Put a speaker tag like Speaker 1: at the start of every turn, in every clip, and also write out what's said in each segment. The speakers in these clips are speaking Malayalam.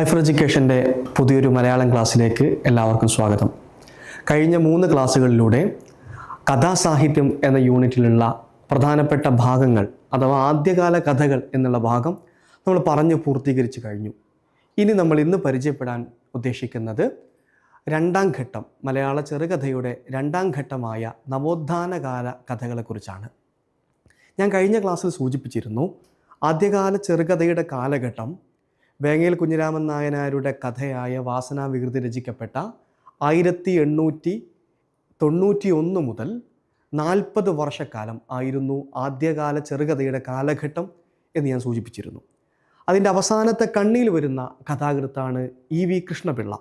Speaker 1: ഐഫർ എഡ്യൂക്കേഷന്റെ പുതിയൊരു മലയാളം ക്ലാസ്സിലേക്ക് എല്ലാവർക്കും സ്വാഗതം. കഴിഞ്ഞ മൂന്ന് ക്ലാസ്സുകളിലൂടെ കഥാസാഹിത്യം എന്ന യൂണിറ്റിലുള്ള പ്രധാനപ്പെട്ട ഭാഗങ്ങൾ അഥവാ ആദ്യകാല കഥകൾ എന്നുള്ള ഭാഗം നമ്മൾ പറഞ്ഞു പൂർത്തീകരിച്ച് കഴിഞ്ഞു. ഇനി നമ്മൾ ഇന്ന് പരിചയപ്പെടാൻ ഉദ്ദേശിക്കുന്നത് രണ്ടാം ഘട്ടം മലയാള ചെറുകഥയുടെ രണ്ടാം ഘട്ടമായ നവോത്ഥാനകാല കഥകളെക്കുറിച്ചാണ്. ഞാൻ കഴിഞ്ഞ ക്ലാസ്സിൽ സൂചിപ്പിച്ചിരുന്നു ആദ്യകാല ചെറുകഥയുടെ കാലഘട്ടം വേങ്ങേൽ കുഞ്ഞിരാമൻ നായനാരുടെ കഥയായ വാസനാ വികൃതി രചിക്കപ്പെട്ട ആയിരത്തി എണ്ണൂറ്റി തൊണ്ണൂറ്റി ഒന്ന് മുതൽ നാൽപ്പത് വർഷക്കാലം ആയിരുന്നു ആദ്യകാല ചെറുകഥയുടെ കാലഘട്ടം എന്ന് ഞാൻ സൂചിപ്പിച്ചിരുന്നു. അതിന്റെ അവസാനത്തെ കണ്ണിയിൽ വരുന്ന കഥാകൃത്താണ് ഇ വി കൃഷ്ണപിള്ള.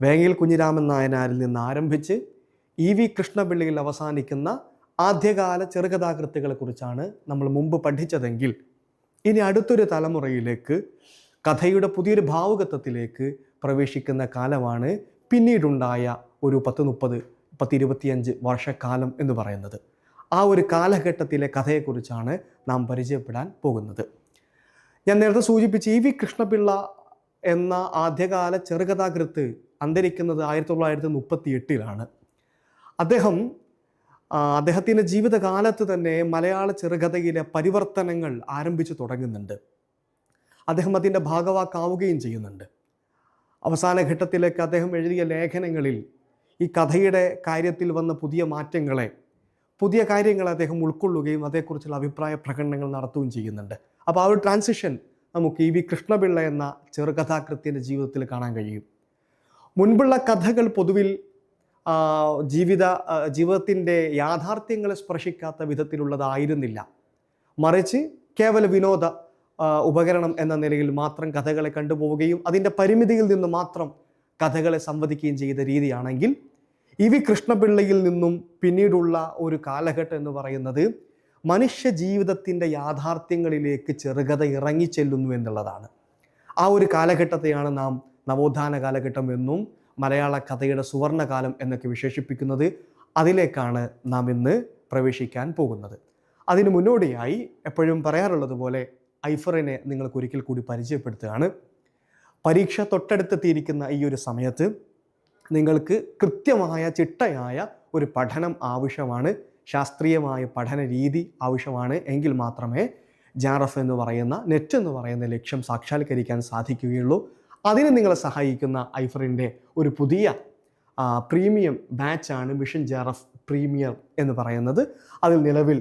Speaker 1: വേങ്ങയിൽ കുഞ്ഞിരാമൻ നായനാരിൽ നിന്ന് ആരംഭിച്ച് ഇ വി കൃഷ്ണപിള്ളയിൽ അവസാനിക്കുന്ന ആദ്യകാല ചെറുകഥാകൃത്തുകളെക്കുറിച്ചാണ് നമ്മൾ മുമ്പ് പഠിച്ചതെങ്കിൽ ഇനി അടുത്തൊരു തലമുറയിലേക്ക് കഥയുടെ പുതിയൊരു ഭാവുകത്വത്തിലേക്ക് പ്രവേശിക്കുന്ന കാലമാണ് പിന്നീടുണ്ടായ ഒരു പത്ത് മുപ്പത് പത്തിരുപത്തിയഞ്ച് വർഷക്കാലം എന്ന് പറയുന്നത്. ആ ഒരു കാലഘട്ടത്തിലെ കഥയെക്കുറിച്ചാണ് നാം പരിചയപ്പെടാൻ പോകുന്നത്. ഞാൻ നേരത്തെ സൂചിപ്പിച്ച ഇ വി കൃഷ്ണപിള്ള എന്ന ആദ്യകാല ചെറുകഥാകൃത്ത് അന്തരിക്കുന്നത് ആയിരത്തി തൊള്ളായിരത്തി മുപ്പത്തി എട്ടിലാണ് അദ്ദേഹം അദ്ദേഹത്തിന്റെ ജീവിതകാലത്ത് തന്നെ മലയാള ചെറുകഥയിലെ പരിവർത്തനങ്ങൾ ആരംഭിച്ചു തുടങ്ങുന്നുണ്ട്. അദ്ദേഹം അതിന്റെ ഭാഗവാക്കാവുകയും ചെയ്യുന്നുണ്ട്. അവസാന ഘട്ടത്തിലേക്ക് അദ്ദേഹം എഴുതിയ ലേഖനങ്ങളിൽ ഈ കഥയുടെ കാര്യത്തിൽ വന്ന പുതിയ മാറ്റങ്ങളെ പുതിയ കാര്യങ്ങൾ അദ്ദേഹം ഉൾക്കൊള്ളുകയും അതേക്കുറിച്ചുള്ള അഭിപ്രായ പ്രകടനങ്ങൾ നടത്തുകയും ചെയ്യുന്നുണ്ട്. അപ്പോൾ ആ ഒരു ട്രാൻസിഷൻ നമുക്ക് ഇ വി കൃഷ്ണപിള്ള എന്ന ചെറുകഥാകൃത്തിന്റെ ജീവിതത്തിൽ കാണാൻ കഴിയും. മുൻപുള്ള കഥകൾ പൊതുവിൽ ജീവിത ജീവിതത്തിന്റെ യാഥാർത്ഥ്യങ്ങളെ സ്പർശിക്കാത്ത വിധത്തിലുള്ളതായിരുന്നില്ല. മറിച്ച് കേവല വിനോദ ഉപകരണം എന്ന നിലയിൽ മാത്രം കഥകളെ കണ്ടുപോവുകയും അതിന്റെ പരിമിതിയിൽ നിന്ന് മാത്രം കഥകളെ സംവദിക്കുകയും ചെയ്ത രീതിയാണെങ്കിൽ ഇ വി കൃഷ്ണപിള്ളയിൽ നിന്നും പിന്നീടുള്ള ഒരു കാലഘട്ടം എന്ന് പറയുന്നത് മനുഷ്യ ജീവിതത്തിന്റെ യാഥാർത്ഥ്യങ്ങളിലേക്ക് ചെറുകഥ ഇറങ്ങിച്ചെല്ലുന്നു എന്നുള്ളതാണ്. ആ ഒരു കാലഘട്ടത്തെയാണ് നാം നവോത്ഥാന കാലഘട്ടം എന്നും മലയാള കഥയുടെ സുവർണകാലം എന്നൊക്കെ വിശേഷിപ്പിക്കുന്നത് അതിലേക്കാണ് നാം ഇന്ന് പ്രവേശിക്കാൻ പോകുന്നത്. അതിനു മുന്നോടിയായി എപ്പോഴും പറയാറുള്ളത് പോലെ ഐഫറിനെ നിങ്ങൾക്ക് ഒരിക്കൽ കൂടി പരിചയപ്പെടുത്തുകയാണ്. പരീക്ഷ തൊട്ടടുത്തെത്തിയിരിക്കുന്ന ഈ ഒരു സമയത്ത് നിങ്ങൾക്ക് കൃത്യമായ ചിട്ടയായ ഒരു പഠനം ആവശ്യമാണ്. ശാസ്ത്രീയമായ പഠന രീതി ആവശ്യമാണ്. എങ്കിൽ മാത്രമേ ജാറഫ് എന്ന് പറയുന്ന നെറ്റ് എന്ന് പറയുന്ന ലക്ഷ്യം സാക്ഷാത്കരിക്കാൻ സാധിക്കുകയുള്ളൂ. അതിന് നിങ്ങളെ സഹായിക്കുന്ന ഐഫറിന്റെ ഒരു പുതിയ പ്രീമിയം ബാച്ചാണ് മിഷൻ ജാറഫ്. പ്രീമിയർ എന്ന് പറയുന്നത്. അതിൽ നിലവിൽ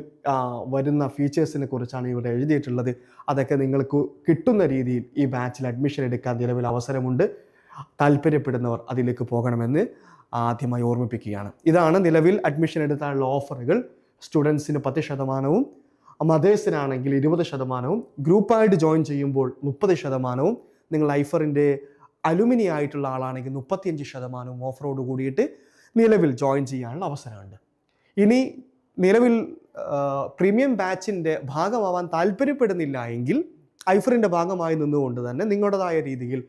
Speaker 1: വരുന്ന ഫീച്ചേഴ്സിനെ കുറിച്ചാണ് ഇവിടെ എഴുതിയിട്ടുള്ളത്. അതൊക്കെ നിങ്ങൾക്ക് കിട്ടുന്ന രീതിയിൽ ഈ ബാച്ചിൽ അഡ്മിഷൻ എടുക്കാൻ നിലവിൽ അവസരമുണ്ട്. താല്പര്യപ്പെടുന്നവർ അതിലേക്ക് പോകണമെന്ന് ആദ്യമായി ഓർമ്മിപ്പിക്കുകയാണ്. ഇതാണ് നിലവിൽ അഡ്മിഷൻ എടുത്താനുള്ള ഓഫറുകൾ. സ്റ്റുഡൻസിന് പത്ത് ശതമാനവും മദേഴ്സിനാണെങ്കിൽ ഇരുപത് ശതമാനവും ഗ്രൂപ്പായിട്ട് ജോയിൻ ചെയ്യുമ്പോൾ മുപ്പത് ശതമാനവും നിങ്ങൾ ലൈഫറിന്റെ അലുമിനി ആയിട്ടുള്ള ആളാണെങ്കിൽ മുപ്പത്തിയഞ്ച് ശതമാനവും ഓഫറോട് കൂടിയിട്ട് നിലവിൽ ജോയിൻ ചെയ്യാനുള്ള അവസരമുണ്ട്. ഇനി നിലവിൽ പ്രീമിയം ബാച്ചിന്റെ ഭാഗമാവാൻ താല്പര്യപ്പെടുന്നില്ല എങ്കിൽ ഐഫറിന്റെ ഭാഗമായി നിന്നുകൊണ്ട് തന്നെ നിങ്ങളുടേതായ രീതിയിൽ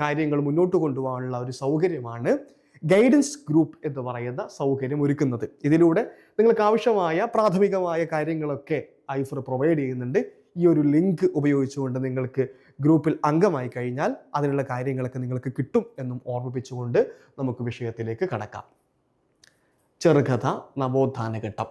Speaker 1: കാര്യങ്ങൾ മുന്നോട്ട് കൊണ്ടുപോകാനുള്ള ഒരു സൗകര്യമാണ് ഗൈഡൻസ് ഗ്രൂപ്പ് എന്ന് പറയുന്ന സൗകര്യം ഒരുക്കുന്നത്. ഇതിലൂടെ നിങ്ങൾക്ക് ആവശ്യമായ പ്രാഥമികമായ കാര്യങ്ങളൊക്കെ ഐഫർ പ്രൊവൈഡ് ചെയ്യുന്നുണ്ട്. ഈ ഒരു ലിങ്ക് ഉപയോഗിച്ചുകൊണ്ട് നിങ്ങൾക്ക് ഗ്രൂപ്പിൽ അംഗമായി കഴിഞ്ഞാൽ അതിനുള്ള കാര്യങ്ങളൊക്കെ നിങ്ങൾക്ക് കിട്ടും എന്നും ഓർമ്മിപ്പിച്ചുകൊണ്ട് നമുക്ക് വിഷയത്തിലേക്ക് കടക്കാം. ചെറുകഥ നവോത്ഥാന ഘട്ടം.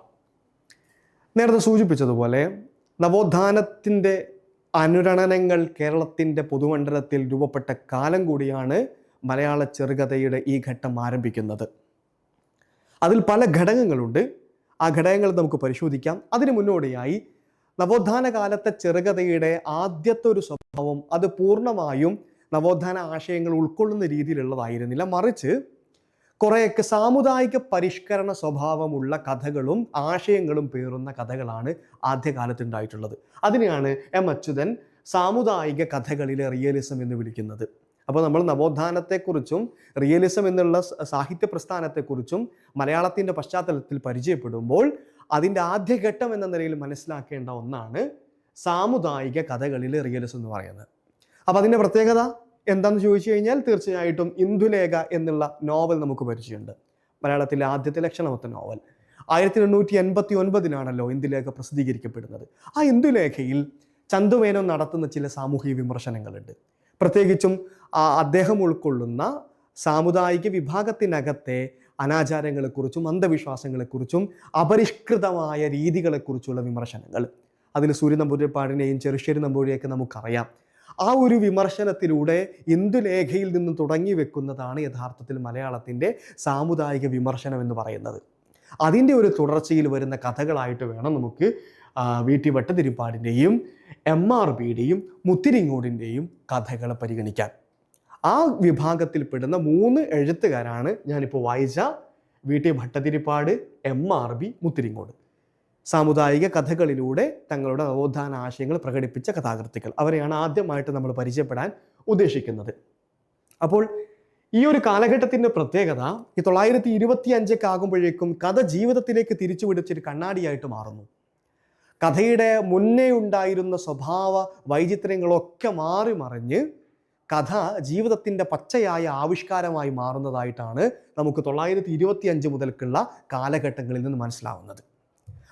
Speaker 1: നേരത്തെ സൂചിപ്പിച്ചതുപോലെ നവോത്ഥാനത്തിന്റെ അനുരണനങ്ങൾ കേരളത്തിന്റെ പൊതുമണ്ഡലത്തിൽ രൂപപ്പെട്ട കാലം കൂടിയാണ് മലയാള ചെറുകഥയുടെ ഈ ഘട്ടം ആരംഭിക്കുന്നത്. അതിൽ പല ഘടകങ്ങളുണ്ട്. ആ ഘടകങ്ങൾ നമുക്ക് പരിശോധിക്കാം. അതിനു മുന്നോടിയായി നവോത്ഥാന കാലത്തെ ചെറുകഥയുടെ ആദ്യത്തെ ഒരു സ്വഭാവം അത് പൂർണമായും നവോത്ഥാന ആശയങ്ങൾ ഉൾക്കൊള്ളുന്ന രീതിയിലുള്ളതായിരുന്നില്ല. മറിച്ച് കുറേയൊക്കെ സാമുദായിക പരിഷ്കരണ സ്വഭാവമുള്ള കഥകളും ആശയങ്ങളും പേറുന്ന കഥകളാണ് ആദ്യകാലത്ത് ഉണ്ടായിട്ടുള്ളത് അതിനെയാണ് എം അച്യുതൻ സാമുദായിക കഥകളിലെ റിയലിസം എന്ന് വിളിക്കുന്നത്. അപ്പോൾ നമ്മൾ നവോത്ഥാനത്തെക്കുറിച്ചും റിയലിസം എന്നുള്ള സാഹിത്യ പ്രസ്ഥാനത്തെക്കുറിച്ചും മലയാളത്തിന്റെ പശ്ചാത്തലത്തിൽ പരിചയപ്പെടുമ്പോൾ അതിന്റെ ആദ്യഘട്ടം എന്ന നിലയിൽ മനസ്സിലാക്കേണ്ട ഒന്നാണ് സാമുദായിക കഥകളിലെ റിയലിസം എന്ന് പറയുന്നത്. അപ്പോൾ അതിന്റെ പ്രത്യേകത? എന്താണെന്ന് ചോദിച്ചു കഴിഞ്ഞാൽ തീർച്ചയായിട്ടും ഇന്ദുലേഖ എന്നുള്ള നോവൽ നമുക്ക് പരിചയമുണ്ട്. മലയാളത്തിലെ ആദ്യത്തെ ലക്ഷണമൊത്ത നോവൽ. ആയിരത്തി എണ്ണൂറ്റി എൺപത്തി ഒൻപതിനാണല്ലോ ഇന്ദുലേഖ പ്രസിദ്ധീകരിക്കപ്പെടുന്നത്. ആ ഇന്ദുലേഖയിൽ ചന്തുമേനോൻ നടത്തുന്ന ചില സാമൂഹിക വിമർശനങ്ങളുണ്ട്. പ്രത്യേകിച്ചും അദ്ദേഹം ഉൾക്കൊള്ളുന്ന സാമുദായിക വിഭാഗത്തിനകത്തെ അനാചാരങ്ങളെക്കുറിച്ചും അന്ധവിശ്വാസങ്ങളെക്കുറിച്ചും അപരിഷ്കൃതമായ രീതികളെക്കുറിച്ചുള്ള വിമർശനങ്ങൾ. അതിൽ സൂര്യ നമ്പൂരിപ്പാടിനെയും ചെറുശ്ശേരി നമ്പൂരിയൊക്കെ നമുക്കറിയാം. ആ ഒരു വിമർശനത്തിലൂടെ ഇന്ദുലേഖയിൽ നിന്ന് തുടങ്ങി വെക്കുന്നതാണ് യഥാർത്ഥത്തിൽ മലയാളത്തിന്റെ സാമുദായിക വിമർശനം എന്ന് പറയുന്നത്. അതിന്റെ ഒരു തുടർച്ചയിൽ വരുന്ന കഥകളായിട്ട് വേണം നമുക്ക് വി ടി ഭട്ടതിരിപ്പാടിന്റെയും എം ആർ ബിയുടെയും മുത്തിരിങ്ങോടിന്റെയും കഥകൾ പരിഗണിക്കാൻ. ആ വിഭാഗത്തിൽപ്പെടുന്ന മൂന്ന് എഴുത്തുകാരാണ് ഞാനിപ്പോൾ വായിച്ച V T Bhattathiripad M R B Muthiringode. സാമുദായിക കഥകളിലൂടെ തങ്ങളുടെ നവോത്ഥാന ആശയങ്ങൾ പ്രകടിപ്പിച്ച കഥാകൃത്തുക്കൾ. അവരെയാണ് ആദ്യമായിട്ട് നമ്മൾ പരിചയപ്പെടാൻ ഉദ്ദേശിക്കുന്നത്. അപ്പോൾ ഈ ഒരു കാലഘട്ടത്തിന്റെ പ്രത്യേകത ഈ തൊള്ളായിരത്തി ഇരുപത്തി അഞ്ചൊക്കെ ആകുമ്പോഴേക്കും കഥ ജീവിതത്തിലേക്ക് തിരിച്ചു പിടിച്ചൊരു കണ്ണാടിയായിട്ട് മാറുന്നു. കഥയുടെ മുന്നേ ഉണ്ടായിരുന്ന സ്വഭാവ വൈചിത്ര്യങ്ങളൊക്കെ മാറി മറിഞ്ഞ് കഥ ജീവിതത്തിന്റെ പച്ചയായ ആവിഷ്കാരമായി മാറുന്നതായിട്ടാണ് നമുക്ക് തൊള്ളായിരത്തി ഇരുപത്തി അഞ്ച് മുതൽക്കുള്ള കാലഘട്ടങ്ങളിൽ നിന്ന് മനസ്സിലാവുന്നത്.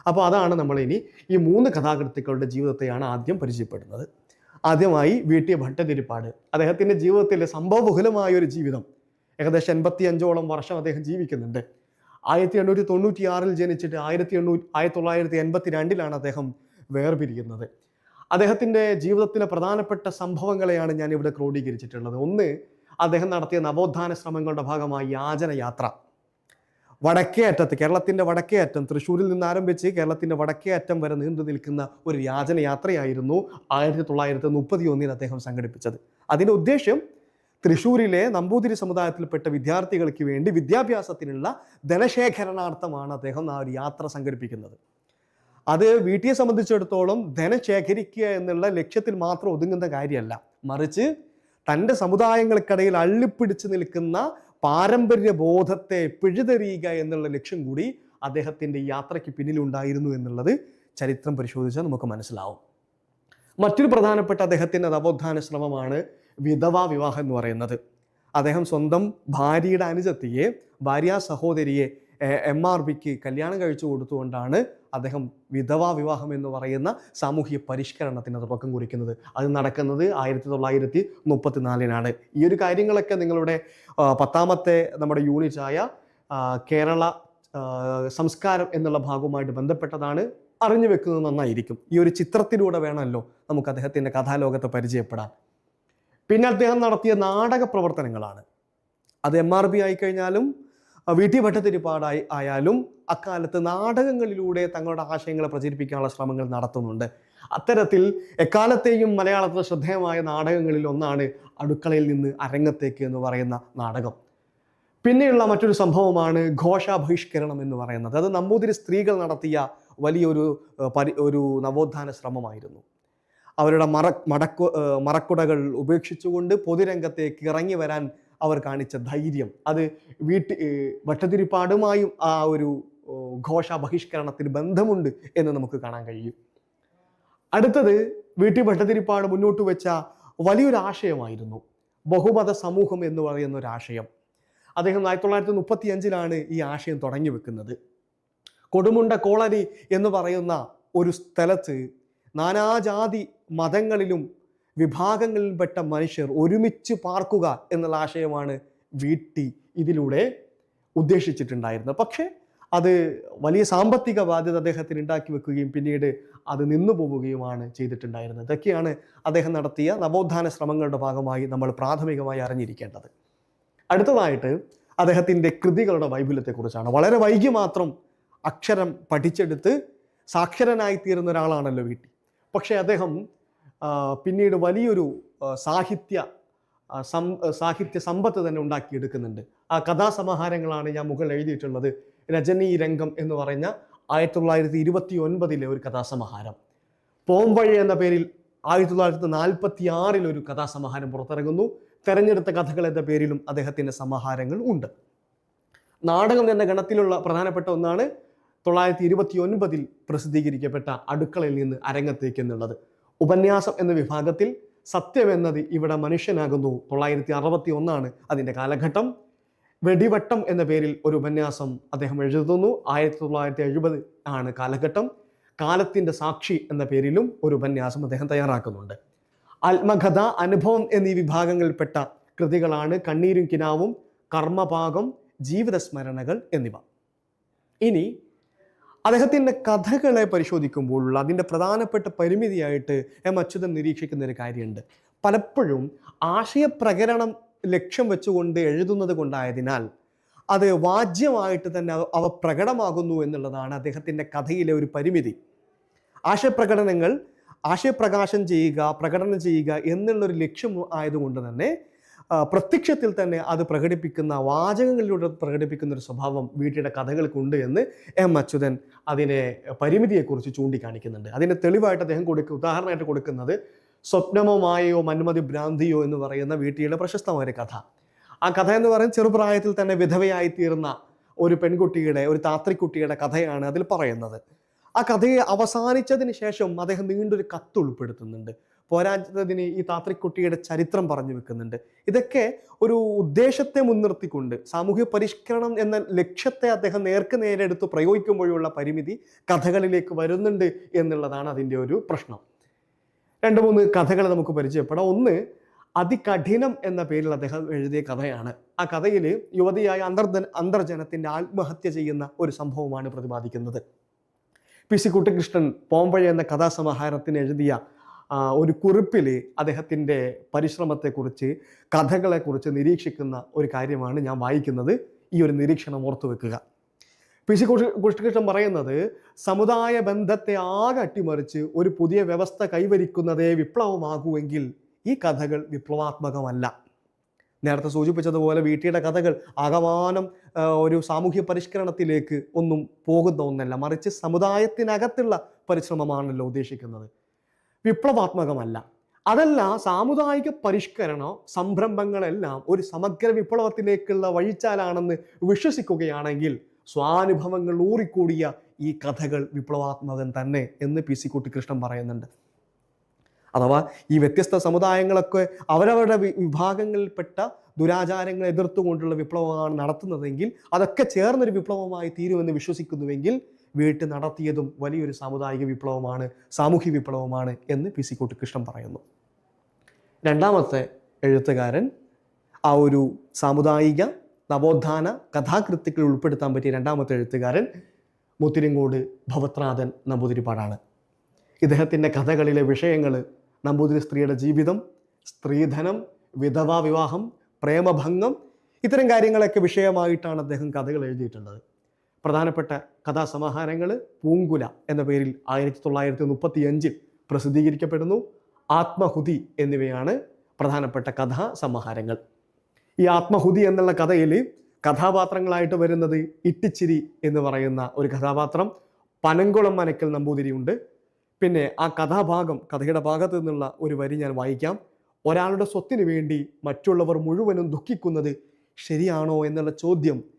Speaker 1: അപ്പോൾ അതാണ് നമ്മളിനി ഈ മൂന്ന് കഥാകൃത്തുക്കളുടെ ജീവിതത്തെയാണ് ആദ്യം പരിചയപ്പെടുന്നത്. ആദ്യമായി വി ടി ഭട്ടതിരിപ്പാട്. അദ്ദേഹത്തിന്റെ ജീവിതത്തിലെ സംഭവബഹുലമായ ഒരു ജീവിതം. ഏകദേശം എൺപത്തി അഞ്ചോളം വർഷം അദ്ദേഹം ജീവിക്കുന്നുണ്ട്. ആയിരത്തി എണ്ണൂറ്റി തൊണ്ണൂറ്റി ആറിൽ ജനിച്ചിട്ട് ആയിരത്തി എണ്ണൂറ്റി ആയിരത്തി തൊള്ളായിരത്തി എൺപത്തി രണ്ടിലാണ് അദ്ദേഹം വേർപിരിയുന്നത്. അദ്ദേഹത്തിന്റെ ജീവിതത്തിലെ പ്രധാനപ്പെട്ട സംഭവങ്ങളെയാണ് ഞാൻ ഇവിടെ ക്രോഡീകരിച്ചിട്ടുള്ളത്. ഒന്ന് അദ്ദേഹം നടത്തിയ നവോത്ഥാന ശ്രമങ്ങളുടെ ഭാഗമായി യാചന യാത്ര വടക്കേ അറ്റത്ത് കേരളത്തിന്റെ വടക്കേ അറ്റം തൃശ്ശൂരിൽ നിന്ന് ആരംഭിച്ച് കേരളത്തിന്റെ വടക്കേ അറ്റം വരെ നീണ്ടു നിൽക്കുന്ന ഒരു യാചനയാത്രയായിരുന്നു ആയിരത്തി തൊള്ളായിരത്തി മുപ്പത്തി ഒന്നിൽ അദ്ദേഹം സംഘടിപ്പിച്ചത്. അതിന്റെ ഉദ്ദേശ്യം തൃശ്ശൂരിലെ നമ്പൂതിരി സമുദായത്തിൽപ്പെട്ട വിദ്യാർത്ഥികൾക്ക് വേണ്ടി വിദ്യാഭ്യാസത്തിനുള്ള ധനശേഖരണാർത്ഥമാണ് അദ്ദേഹം ആ ഒരു യാത്ര സംഘടിപ്പിക്കുന്നത്. അത് വീട്ടിയെ സംബന്ധിച്ചിടത്തോളം ധനം ശേഖരിക്കുക എന്നുള്ള ലക്ഷ്യത്തിൽ മാത്രം ഒതുങ്ങുന്ന കാര്യമല്ല. മറിച്ച് തന്റെ സമുദായങ്ങൾക്കിടയിൽ അള്ളിപ്പിടിച്ച് നിൽക്കുന്ന പാരമ്പര്യ ബോധത്തെ പിഴുതെറിയുക എന്നുള്ള ലക്ഷ്യം കൂടി അദ്ദേഹത്തിന്റെ യാത്രയ്ക്ക് പിന്നിലുണ്ടായിരുന്നു എന്നുള്ളത് ചരിത്രം പരിശോധിച്ചാൽ നമുക്ക് മനസ്സിലാവും. മറ്റൊരു പ്രധാനപ്പെട്ട അദ്ദേഹത്തിന്റെ നവോത്ഥാന ശ്രമമാണ് വിധവാ വിവാഹം എന്ന് പറയുന്നത്. അദ്ദേഹം സ്വന്തം ഭാര്യയുടെ അനുജത്തിയെ ഭാര്യ സഹോദരിയെ എം ആർ ബിക്ക് കല്യാണം കഴിച്ചു കൊടുത്തുകൊണ്ടാണ് അദ്ദേഹം വിധവാ വിവാഹം എന്ന് പറയുന്ന സാമൂഹ്യ പരിഷ്കരണത്തിന് തുടക്കം കുറിക്കുന്നത്. അത് നടക്കുന്നത് ആയിരത്തി തൊള്ളായിരത്തി മുപ്പത്തിനാലിനാണ് ഈ ഒരു കാര്യങ്ങളൊക്കെ നിങ്ങളുടെ പത്താമത്തെ നമ്മുടെ യൂണിറ്റായ കേരള സംസ്കാരം എന്നുള്ള ഭാഗവുമായിട്ട് ബന്ധപ്പെട്ടതാണ് അറിഞ്ഞു വെക്കുന്നത് നന്നായിരിക്കും. ഈ ഒരു ചിത്രത്തിലൂടെ വേണമല്ലോ നമുക്ക് അദ്ദേഹത്തിന്റെ കഥാലോകത്തെ പരിചയപ്പെടാൻ. പിന്നെ അദ്ദേഹം നടത്തിയ നാടക പ്രവർത്തനങ്ങളാണ്. അത് എം ആർ ബി ആയിക്കഴിഞ്ഞാലും അഹ് വട്ടത്തിരിപ്പാടായി ആയാലും അക്കാലത്ത് നാടകങ്ങളിലൂടെ തങ്ങളുടെ ആശയങ്ങളെ പ്രചരിപ്പിക്കാനുള്ള ശ്രമങ്ങൾ നടത്തുന്നുണ്ട്. അത്തരത്തിൽ എക്കാലത്തെയും മലയാളത്തിൽ ശ്രദ്ധേയമായ നാടകങ്ങളിൽ ഒന്നാണ് അടുക്കളയിൽ നിന്ന് അരങ്ങത്തേക്ക് എന്ന് പറയുന്ന നാടകം. പിന്നെയുള്ള മറ്റൊരു സംഭവമാണ് ഘോഷാബഹിഷ്കരണം എന്ന് പറയുന്നത്. അത് നമ്പൂതിരി സ്ത്രീകൾ നടത്തിയ വലിയൊരു പരി ഒരു നവോത്ഥാന ശ്രമമായിരുന്നു. അവരുടെ മറ മടക്കു മറക്കുടകൾ ഉപേക്ഷിച്ചുകൊണ്ട് പൊതുരംഗത്തേക്ക് ഇറങ്ങി വരാൻ അവർ കാണിച്ച ധൈര്യം. അത് വീട്ടി വട്ടതിരിപ്പാടുമായും ആ ഒരു ഘോഷ ബഹിഷ്കരണത്തിന് ബന്ധമുണ്ട് എന്ന് നമുക്ക് കാണാൻ കഴിയും. അടുത്തത് വീട്ടി ഭട്ടതിരിപ്പാട് മുന്നോട്ട് വെച്ച വലിയൊരു ആശയമായിരുന്നു. ബഹുമത സമൂഹം എന്ന് പറയുന്ന ഒരു ആശയം. അദ്ദേഹം ആയിരത്തി തൊള്ളായിരത്തി മുപ്പത്തി അഞ്ചിലാണ് ഈ ആശയം തുടങ്ങി വെക്കുന്നത്. കൊടുമുണ്ട കോളനി എന്ന് പറയുന്ന ഒരു സ്ഥലത്ത് നാനാജാതി മതങ്ങളിലും വിഭാഗങ്ങളിൽപ്പെട്ട മനുഷ്യർ ഒരുമിച്ച് പാർക്കുക എന്നുള്ള ആശയമാണ് വീട്ടി ഇതിലൂടെ ഉദ്ദേശിച്ചിട്ടുണ്ടായിരുന്നത്. പക്ഷേ അത് വലിയ സാമ്പത്തിക ബാധ്യത അദ്ദേഹത്തിന് ഉണ്ടാക്കി വെക്കുകയും പിന്നീട് അത് നിന്നു പോവുകയുമാണ് ചെയ്തിട്ടുണ്ടായിരുന്നത്. ഇതൊക്കെയാണ് അദ്ദേഹം നടത്തിയ നവോത്ഥാന ശ്രമങ്ങളുടെ ഭാഗമായി നമ്മൾ പ്രാഥമികമായി അറിഞ്ഞിരിക്കേണ്ടത്. അടുത്തതായിട്ട് അദ്ദേഹത്തിന്റെ കൃതികളുടെ വൈപുല്യത്തെക്കുറിച്ചാണ്. വളരെ വൈകി മാത്രം അക്ഷരം പഠിച്ചെടുത്ത് സാക്ഷരനായി തീരുന്ന ഒരാളാണല്ലോ വീട്ടി പക്ഷേ അദ്ദേഹം പിന്നീട് വലിയൊരു സാഹിത്യ സം സാഹിത്യ സമ്പത്ത് തന്നെ ഉണ്ടാക്കിയെടുക്കുന്നുണ്ട്. ആ കഥാസമാഹാരങ്ങളാണ് ഞാൻ മുകളിൽ എഴുതിയിട്ടുള്ളത്. രജനീ രംഗം എന്ന് പറഞ്ഞ ആയിരത്തി തൊള്ളായിരത്തി ഇരുപത്തി ഒൻപതിലെ ഒരു കഥാസമാഹാരം. പോംവഴി എന്ന പേരിൽ ആയിരത്തി തൊള്ളായിരത്തി നാൽപ്പത്തി ആറിൽ ഒരു കഥാസമാഹാരം പുറത്തിറങ്ങുന്നു. തെരഞ്ഞെടുത്ത കഥകൾ എന്ന പേരിലും അദ്ദേഹത്തിന്റെ സമാഹാരങ്ങൾ ഉണ്ട്. നാടകം എന്ന ഗണത്തിലുള്ള പ്രധാനപ്പെട്ട ഒന്നാണ് തൊള്ളായിരത്തി ഇരുപത്തി ഒൻപതിൽ പ്രസിദ്ധീകരിക്കപ്പെട്ട അടുക്കളയിൽ നിന്ന് അരങ്ങത്തേക്ക് എന്നുള്ളത് ഉപന്യാസം എന്ന വിഭാഗത്തിൽ സത്യം എന്നത് ഇവിടെ മനുഷ്യനാകുന്നു. തൊള്ളായിരത്തി അറുപത്തി ഒന്നാണ് അതിന്റെ കാലഘട്ടം. വെടിവട്ടം എന്ന പേരിൽ ഒരു ഉപന്യാസം അദ്ദേഹം എഴുതുന്നു. ആയിരത്തി തൊള്ളായിരത്തി എഴുപത് ആണ് കാലഘട്ടം. കാലത്തിന്റെ സാക്ഷി എന്ന പേരിലും ഒരു ഉപന്യാസം അദ്ദേഹം തയ്യാറാക്കുന്നുണ്ട്. ആത്മകഥ അനുഭവം എന്നീ വിഭാഗങ്ങളിൽപ്പെട്ട കൃതികളാണ് കണ്ണീരും കിനാവും കർമ്മഭാഗം ജീവിതസ്മരണകൾ എന്നിവ. ഇനി അദ്ദേഹത്തിന്റെ കഥകളെ പരിശോധിക്കുമ്പോൾ അതിന്റെ പ്രധാനപ്പെട്ട പരിമിതിയായിട്ട് എം അച്യുതൻ നിരീക്ഷിക്കുന്ന ഒരു കാര്യമുണ്ട്. പലപ്പോഴും ആശയപ്രകരണം ലക്ഷ്യം വെച്ചുകൊണ്ട് എഴുതുന്നത് കൊണ്ടായതിനാൽ അത് വാജ്യമായിട്ട് തന്നെ അവ- പ്രകടമാകുന്നു എന്നുള്ളതാണ് അദ്ദേഹത്തിന്റെ കഥയിലെ ഒരു പരിമിതി. ആശയപ്രകടനങ്ങൾ ആശയപ്രകാശം ചെയ്യുക പ്രകടനം ചെയ്യുക എന്നുള്ളൊരു ലക്ഷ്യം ആയതുകൊണ്ട് തന്നെ പ്രത്യക്ഷത്തിൽ തന്നെ അത് പ്രകടിപ്പിക്കുന്ന വാചകങ്ങളിലൂടെ പ്രകടിപ്പിക്കുന്ന ഒരു സ്വഭാവം വീട്ടിയുടെ കഥകൾക്കുണ്ട് എന്ന് എം അച്യുതൻ അതിനെ പരിമിതിയെക്കുറിച്ച് ചൂണ്ടിക്കാണിക്കുന്നുണ്ട്. അതിന് തെളിവായിട്ട് അദ്ദേഹം കൊടുക്കുക ഉദാഹരണമായിട്ട് കൊടുക്കുന്നത് സ്വപ്നമോ മായയോ മന്മതി ഭ്രാന്തിയോ എന്ന് പറയുന്ന വീട്ടിയുടെ പ്രശസ്തമായ കഥ. ആ കഥ എന്ന് പറയുന്നത് ചെറുപ്രായത്തിൽ തന്നെ വിധവയായി തീർന്ന ഒരു പെൺകുട്ടിയുടെ ഒരു താത്രിക്കുട്ടിയുടെ കഥയാണ് അതിൽ പറയുന്നത്. ആ കഥയെ അവസാനിച്ചതിന് ശേഷം അദ്ദേഹം നീണ്ടൊരു കത്ത് ഉൾപ്പെടുത്തുന്നുണ്ട്. പോരാത്തതിന് ഈ താത്രിക്കുട്ടിയുടെ ചരിത്രം പറഞ്ഞു വെക്കുന്നുണ്ട്. ഇതൊക്കെ ഒരു ഉദ്ദേശത്തെ മുൻനിർത്തിക്കൊണ്ട് സാമൂഹ്യ പരിഷ്കരണം എന്ന ലക്ഷ്യത്തെ അദ്ദേഹം നേർക്ക് നേരെടുത്ത് പ്രയോഗിക്കുമ്പോഴുള്ള പരിമിതി കഥകളിലേക്ക് വരുന്നുണ്ട് എന്നുള്ളതാണ് അതിന്റെ ഒരു പ്രശ്നം. രണ്ട് മൂന്ന് കഥകൾ നമുക്ക് പരിചയപ്പെടാം. ഒന്ന് അതികഠിനം എന്ന പേരിൽ അദ്ദേഹം എഴുതിയ കഥയാണ്. ആ കഥയിൽ യുവതിയായ അന്തർജന അന്തർജനത്തിന്റെ ആത്മഹത്യ ചെയ്യുന്ന ഒരു സംഭവമാണ് പ്രതിപാദിക്കുന്നത്. പി. സി. കുട്ടികൃഷ്ണൻ പോമ്പഴ എന്ന കഥാസമാഹാരത്തിന് എഴുതിയ ഒരു കുറിപ്പിൽ അദ്ദേഹത്തിന്റെ പരിശ്രമത്തെക്കുറിച്ച് കഥകളെക്കുറിച്ച് നിരീക്ഷിക്കുന്ന ഒരു കാര്യമാണ് ഞാൻ വായിക്കുന്നത്. ഈ ഒരു നിരീക്ഷണം ഓർത്തു വെക്കുക. പി സി കുഷ്ണകൃഷ്ണൻ പറയുന്നത് സമുദായ ബന്ധത്തെ ആകെ അട്ടിമറിച്ച് ഒരു പുതിയ വ്യവസ്ഥ കൈവരിക്കുന്നതേ വിപ്ലവമാകുമെങ്കിൽ ഈ കഥകൾ വിപ്ലവാത്മകമല്ല. നേരത്തെ സൂചിപ്പിച്ചതുപോലെ വീട്ടിയുടെ കഥകൾ ആകമാനം ഒരു സാമൂഹ്യ പരിഷ്കരണത്തിലേക്ക് ഒന്നും പോകുന്ന ഒന്നല്ല. മറിച്ച് സമുദായത്തിനകത്തുള്ള പരിശ്രമമാണല്ലോ ഉദ്ദേശിക്കുന്നത്. വിപ്ലവാത്മകമല്ല. അതല്ല സാമുദായിക പരിഷ്കരണ സംരംഭങ്ങളെല്ലാം ഒരു സമഗ്ര വിപ്ലവത്തിലേക്കുള്ള വഴിച്ചാലാണെന്ന് വിശ്വസിക്കുകയാണെങ്കിൽ സ്വാനുഭവങ്ങൾ ഊറിക്കൂടിയ ഈ കഥകൾ വിപ്ലവാത്മകം തന്നെ എന്ന് പി സി കുട്ടിക്കൃഷ്ണൻ പറയുന്നുണ്ട്. അഥവാ ഈ വ്യത്യസ്ത സമുദായങ്ങളൊക്കെ അവരവരുടെ വിഭാഗങ്ങളിൽപ്പെട്ട ദുരാചാരങ്ങൾ എതിർത്തുകൊണ്ടുള്ള വിപ്ലവമാണ് നടത്തുന്നതെങ്കിൽ അതൊക്കെ ചേർന്നൊരു വിപ്ലവമായി തീരുമെന്ന് വിശ്വസിക്കുന്നുവെങ്കിൽ വീട്ടിൽ നടത്തിയതും വലിയൊരു സാമുദായിക വിപ്ലവമാണ് സാമൂഹ്യ വിപ്ലവമാണ് എന്ന് പി സി കുട്ടിക്കൃഷ്ണൻ പറയുന്നു. രണ്ടാമത്തെ എഴുത്തുകാരൻ ആ ഒരു സാമുദായിക നവോത്ഥാന കഥാകൃത്തുക്കൾ ഉൾപ്പെടുത്താൻ പറ്റിയ രണ്ടാമത്തെ എഴുത്തുകാരൻ മുത്തിരിങ്കോട് ഭവത്രാഥൻ നമ്പൂതിരിപ്പാടാണ്. ഇദ്ദേഹത്തിന്റെ കഥകളിലെ വിഷയങ്ങൾ നമ്പൂതിരി സ്ത്രീയുടെ ജീവിതം സ്ത്രീധനം വിധവാ വിവാഹം പ്രേമഭംഗം ഇത്തരം കാര്യങ്ങളൊക്കെ വിഷയമായിട്ടാണ് അദ്ദേഹം കഥകൾ എഴുതിയിട്ടുള്ളത്. പ്രധാനപ്പെട്ട കഥാസമാഹാരങ്ങൾ പൂങ്കുല എന്ന പേരിൽ ആയിരത്തി തൊള്ളായിരത്തി മുപ്പത്തി അഞ്ചിൽ പ്രസിദ്ധീകരിക്കപ്പെടുന്നു. ആത്മഹുതി എന്നിവയാണ് പ്രധാനപ്പെട്ട കഥാസമാഹാരങ്ങൾ. ഈ ആത്മഹുതി എന്നുള്ള കഥയിൽ കഥാപാത്രങ്ങളായിട്ട് വരുന്നത് ഇട്ടിച്ചിരി എന്ന് പറയുന്ന ഒരു കഥാപാത്രം പനങ്കുളം മനക്കൽ നമ്പൂതിരിയുണ്ട്. പിന്നെ ആ കഥാഭാഗം കഥയുടെ ഭാഗത്ത് നിന്നുള്ള ഒരു വരി ഞാൻ വായിക്കാം. ഒരാളുടെ സ്വത്തിന് വേണ്ടി മറ്റുള്ളവർ മുഴുവനും ദുഃഖിക്കുന്നത് ശരിയാണോ എന്നുള്ള ചോദ്യം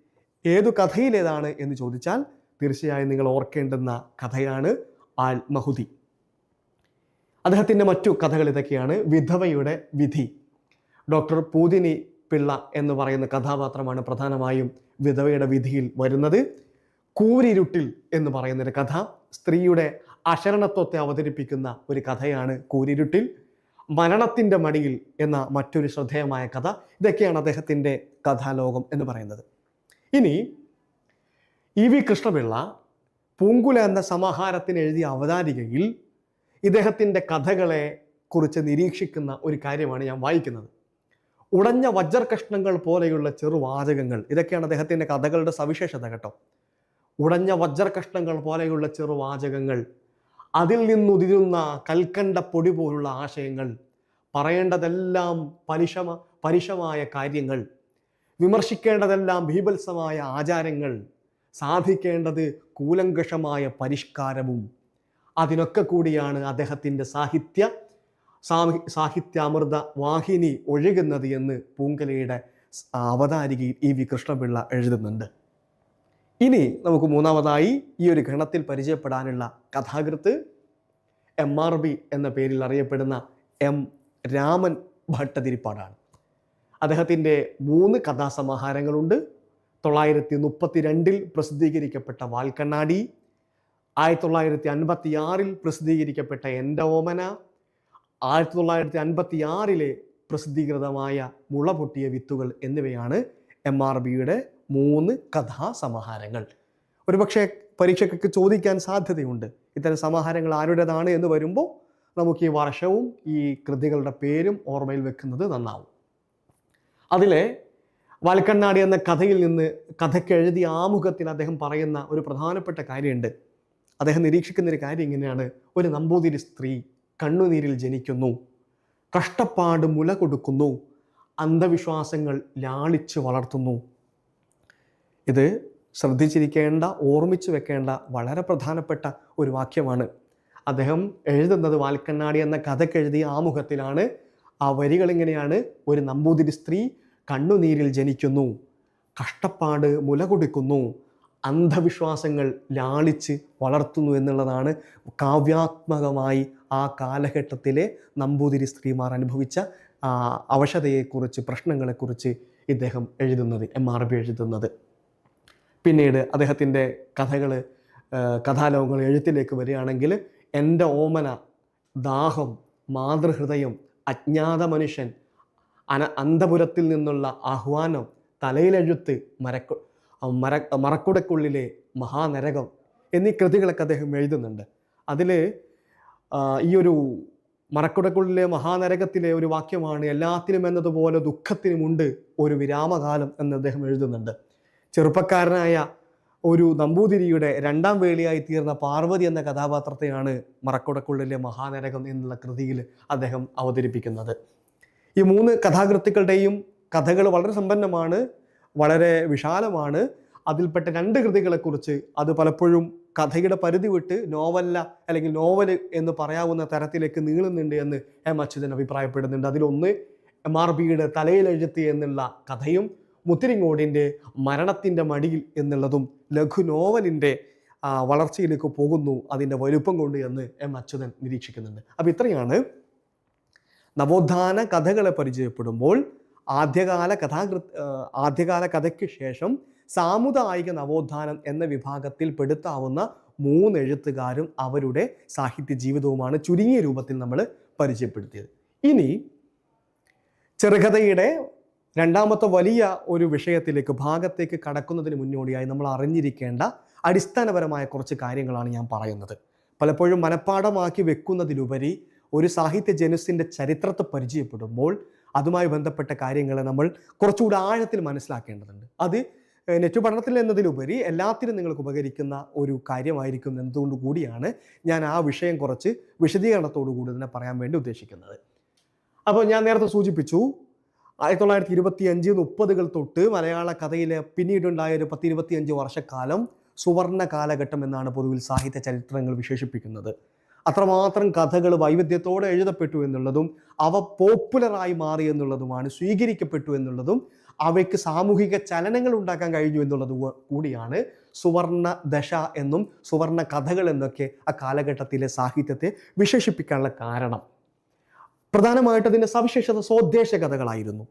Speaker 1: ഏതു കഥയിലേതാണ് എന്ന് ചോദിച്ചാൽ തീർച്ചയായും നിങ്ങൾ ഓർക്കേണ്ടുന്ന കഥയാണ് ആത്മഹുതി. അദ്ദേഹത്തിന്റെ മറ്റു കഥകൾ ഇതൊക്കെയാണ്. വിധവയുടെ വിധി. ഡോക്ടർ പൂതിനി പിള്ള എന്ന് പറയുന്ന കഥാപാത്രമാണ് പ്രധാനമായും വിധവയുടെ വിധിയിൽ വരുന്നത്. കൂരിരുട്ടിൽ എന്ന് പറയുന്നൊരു കഥ. സ്ത്രീയുടെ അശരണത്വത്തെ അവതരിപ്പിക്കുന്ന ഒരു കഥയാണ് കൂരിരുട്ടിൽ. മരണത്തിന്റെ മടിയിൽ എന്ന മറ്റൊരു ശ്രദ്ധേയമായ കഥ. ഇതൊക്കെയാണ് അദ്ദേഹത്തിന്റെ കഥാലോകം എന്ന് പറയുന്നത്. ഇനി ഇ വി കൃഷ്ണപിള്ള പൂങ്കുല എന്ന സമാഹാരത്തിന് എഴുതിയ അവതാരികയിൽ ഇദ്ദേഹത്തിന്റെ കഥകളെ കുറിച്ച് നിരീക്ഷിക്കുന്ന ഒരു കാര്യമാണ് ഞാൻ വായിക്കുന്നത്. ഉടഞ്ഞ വജ്രകഷ്ണങ്ങൾ പോലെയുള്ള ചെറുവാചകങ്ങൾ ഇതൊക്കെയാണ് അദ്ദേഹത്തിന്റെ കഥകളുടെ സവിശേഷത കേട്ടോ. ഉടഞ്ഞ വജ്രകഷ്ണങ്ങൾ പോലെയുള്ള ചെറുവാചകങ്ങൾ അതിൽ നിന്നുതിരുന്ന കൽക്കണ്ട പൊടി പോലുള്ള ആശയങ്ങൾ. പറയേണ്ടതെല്ലാം പലിശമ പലിശമായ കാര്യങ്ങൾ. വിമർശിക്കേണ്ടതെല്ലാം ഭീഭത്സമായ ആചാരങ്ങൾ സാധിക്കേണ്ടത് കൂലങ്കഷമായ പരിഷ്കാരവും. അതിനൊക്കെ കൂടിയാണ് അദ്ദേഹത്തിന്റെ സാഹിത്യ സാഹി സാഹിത്യാമൃത വാഹിനി ഒഴുകുന്നത് എന്ന് പൂങ്കലയുടെ അവതാരികയിൽ ഇ വി കൃഷ്ണപിള്ള എഴുതുന്നുണ്ട്. ഇനി നമുക്ക് മൂന്നാമതായി ഈ ഒരു ഗണത്തിൽ പരിചയപ്പെടാനുള്ള കഥാകൃത്ത് എം ആർ ബി എന്ന പേരിൽ അറിയപ്പെടുന്ന എം രാമൻ ഭട്ടതിരിപ്പാടാണ്. അദ്ദേഹത്തിന്റെ മൂന്ന് കഥാസമാഹാരങ്ങളുണ്ട്. തൊള്ളായിരത്തി മുപ്പത്തി രണ്ടിൽ പ്രസിദ്ധീകരിക്കപ്പെട്ട വാൽക്കണ്ണാടി ആയിരത്തി തൊള്ളായിരത്തി അൻപത്തി ആറിൽ പ്രസിദ്ധീകരിക്കപ്പെട്ട എന്റെ ഓമന ആയിരത്തി തൊള്ളായിരത്തി അൻപത്തി ആറിലെ പ്രസിദ്ധീകൃതമായ മുള പൊട്ടിയ വിത്തുകൾ എന്നിവയാണ് എം ആർ ബിയുടെ മൂന്ന് കഥാസമാഹാരങ്ങൾ. ഒരുപക്ഷെ പരീക്ഷയ്ക്കൊക്കെ ചോദിക്കാൻ സാധ്യതയുണ്ട്. ഇത്തരം സമാഹാരങ്ങൾ ആരുടേതാണ് എന്ന് വരുമ്പോൾ നമുക്ക് ഈ വർഷവും ഈ കൃതികളുടെ പേരും ഓർമ്മയിൽ വെക്കുന്നത് നന്നാവും. അതിലെ വാൽക്കണ്ണാടി എന്ന കഥയിൽ നിന്ന് കഥയ്ക്ക് ആമുഖത്തിൽ അദ്ദേഹം പറയുന്ന ഒരു പ്രധാനപ്പെട്ട കാര്യമുണ്ട്. അദ്ദേഹം നിരീക്ഷിക്കുന്ന ഒരു കാര്യം ഇങ്ങനെയാണ്. ഒരു നമ്പൂതിരി സ്ത്രീ കണ്ണുനീരിൽ ജനിക്കുന്നു. കഷ്ടപ്പാട് മുല കൊടുക്കുന്നു. അന്ധവിശ്വാസങ്ങൾ ലാളിച്ച് വളർത്തുന്നു. ഇത് ശ്രദ്ധിച്ചിരിക്കേണ്ട ഓർമ്മിച്ചു വെക്കേണ്ട വളരെ പ്രധാനപ്പെട്ട ഒരു വാക്യമാണ്. അദ്ദേഹം എഴുതുന്നത് വാൽക്കണ്ണാടി എന്ന കഥക്കെഴുതിയ ആമുഖത്തിലാണ്. ആ വരികൾ ഇങ്ങനെയാണ് ഒരു നമ്പൂതിരി സ്ത്രീ കണ്ണുനീരിൽ ജനിക്കുന്നു കഷ്ടപ്പാട് മുല കുടിക്കുന്നു അന്ധവിശ്വാസങ്ങൾ ലാളിച്ച് വളർത്തുന്നു എന്നുള്ളതാണ് കാവ്യാത്മകമായി ആ കാലഘട്ടത്തിലെ നമ്പൂതിരി സ്ത്രീമാർ അനുഭവിച്ച അവശതയെക്കുറിച്ച് പ്രശ്നങ്ങളെക്കുറിച്ച് ഇദ്ദേഹം എഴുതുന്നത് എം ആർ ബി എഴുതുന്നത്. പിന്നീട് അദ്ദേഹത്തിന്റെ കഥകൾ കഥാലോകങ്ങൾ എഴുത്തിലേക്ക് വരികയാണെങ്കിൽ എന്റെ ഓമന ദാഹം മാതൃഹൃദയം അജ്ഞാത മനുഷ്യൻ അന അന്തപുരത്തിൽ നിന്നുള്ള ആഹ്വാനം തലയിലെഴുത്ത് മരക്കു മര മറക്കുടക്കുള്ളിലെ മഹാനരകം എന്നീ കൃതികളൊക്കെ അദ്ദേഹം എഴുതുന്നുണ്ട്. അതിൽ ഈ ഒരു മറക്കുടക്കുള്ളിലെ മഹാനരകത്തിലെ ഒരു വാക്യമാണ് എല്ലാത്തിനും എന്നതുപോലെ ദുഃഖത്തിനുമുണ്ട് ഒരു വിരാമകാലം എന്ന് അദ്ദേഹം എഴുതുന്നുണ്ട്. ചെറുപ്പക്കാരനായ ഒരു നമ്പൂതിരിയുടെ രണ്ടാം വേളിയായി തീർന്ന പാർവതി എന്ന കഥാപാത്രത്തെയാണ് മറക്കുടക്കുള്ളിലെ മഹാനരകം എന്നുള്ള കൃതിയിൽ അദ്ദേഹം അവതരിപ്പിക്കുന്നത്. ഈ മൂന്ന് കഥാകൃത്തുക്കളുടെയും കഥകൾ വളരെ സമ്പന്നമാണ് വളരെ വിശാലമാണ്. അതിൽപ്പെട്ട രണ്ട് കൃതികളെക്കുറിച്ച് അത് പലപ്പോഴും കഥയുടെ പരിധി വിട്ട് നോവല്ല അല്ലെങ്കിൽ നോവൽ എന്ന് പറയാവുന്ന തരത്തിലേക്ക് നീളുന്നുണ്ട് എന്ന് എം അച്യുതൻ അഭിപ്രായപ്പെടുന്നുണ്ട്. അതിലൊന്ന് എം ആർ ബിയുടെ തലയിലെഴുത്ത് എന്നുള്ള കഥയും മുത്തിരിങ്ങോടിന്റെ മരണത്തിന്റെ മടിയിൽ എന്നുള്ളതും ലഘു നോവലിന്റെ വളർച്ചയിലേക്ക് പോകുന്നു അതിന്റെ വലുപ്പം കൊണ്ട് എന്ന് എം അച്യുതൻ നിരീക്ഷിക്കുന്നുണ്ട്. അപ്പോൾ ഇത്രയാണ് നവോത്ഥാന കഥകളെ പരിചയപ്പെടുമ്പോൾ ആദ്യകാല കഥാകൃ ആദ്യകാല കഥയ്ക്ക് ശേഷം സാമുദായിക നവോത്ഥാനം എന്ന വിഭാഗത്തിൽ പെടുത്താവുന്ന മൂന്ന് എഴുത്തുകാരും അവരുടെ സാഹിത്യ ജീവിതവുമാണ് ചുരുങ്ങിയ രൂപത്തിൽ നമ്മൾ പരിചയപ്പെടുത്തിയത്. ഇനി ചെറുകഥയുടെ രണ്ടാമത്തെ വലിയ ഒരു വിഷയത്തിലേക്ക് ഭാഗത്തേക്ക് കടക്കുന്നതിന് മുന്നോടിയായി നമ്മൾ അറിഞ്ഞിരിക്കേണ്ട അടിസ്ഥാനപരമായ കുറച്ച് കാര്യങ്ങളാണ് ഞാൻ പറയുന്നത്. പലപ്പോഴും മനഃപ്പാഠമാക്കി വെക്കുന്നതിലുപരി ഒരു സാഹിത്യ ജനുസിന്റെ ചരിത്രത്തെ പരിചയപ്പെടുമ്പോൾ അതുമായി ബന്ധപ്പെട്ട കാര്യങ്ങളെ നമ്മൾ കുറച്ചുകൂടി ആഴത്തിൽ മനസ്സിലാക്കേണ്ടതുണ്ട്. അത് നെറ്റ് പഠനത്തിൽ എന്നതിലുപരി എല്ലാത്തിനും നിങ്ങൾക്ക് ഉപകരിക്കുന്ന ഒരു കാര്യമായിരിക്കും എന്നതുകൊണ്ട് കൂടിയാണ് ഞാൻ ആ വിഷയം കുറച്ച് വിശദീകരണത്തോടു കൂടി തന്നെ പറയാൻ വേണ്ടി ഉദ്ദേശിക്കുന്നത്. അപ്പോൾ ഞാൻ നേരത്തെ സൂചിപ്പിച്ചു ആയിരത്തി തൊള്ളായിരത്തി ഇരുപത്തി അഞ്ച് മുപ്പതുകൾ തൊട്ട് മലയാള കഥയിലെ പിന്നീടുണ്ടായ ഒരു പത്ത് ഇരുപത്തിയഞ്ച് വർഷക്കാലം സുവർണ കാലഘട്ടം എന്നാണ് പൊതുവിൽ സാഹിത്യ ചരിത്രങ്ങൾ വിശേഷിപ്പിക്കുന്നത്. അത്രമാത്രം കഥകൾ വൈവിധ്യത്തോടെ എഴുതപ്പെട്ടു എന്നുള്ളതും അവ പോപ്പുലറായി മാറി എന്നുള്ളതുമാണ് സ്വീകരിക്കപ്പെട്ടു എന്നുള്ളതും അവയ്ക്ക് സാമൂഹിക ചലനങ്ങൾ ഉണ്ടാക്കാൻ കഴിഞ്ഞു എന്നുള്ളത് കൂടിയാണ് സുവർണ ദശ എന്നും സുവർണ കഥകൾ എന്നൊക്കെ ആ കാലഘട്ടത്തിലെ സാഹിത്യത്തെ വിശേഷിപ്പിക്കാനുള്ള കാരണം. പ്രധാനമായിട്ട് അതിന്റെ സവിശേഷത സ്വദേശ കഥകളായിരുന്നു.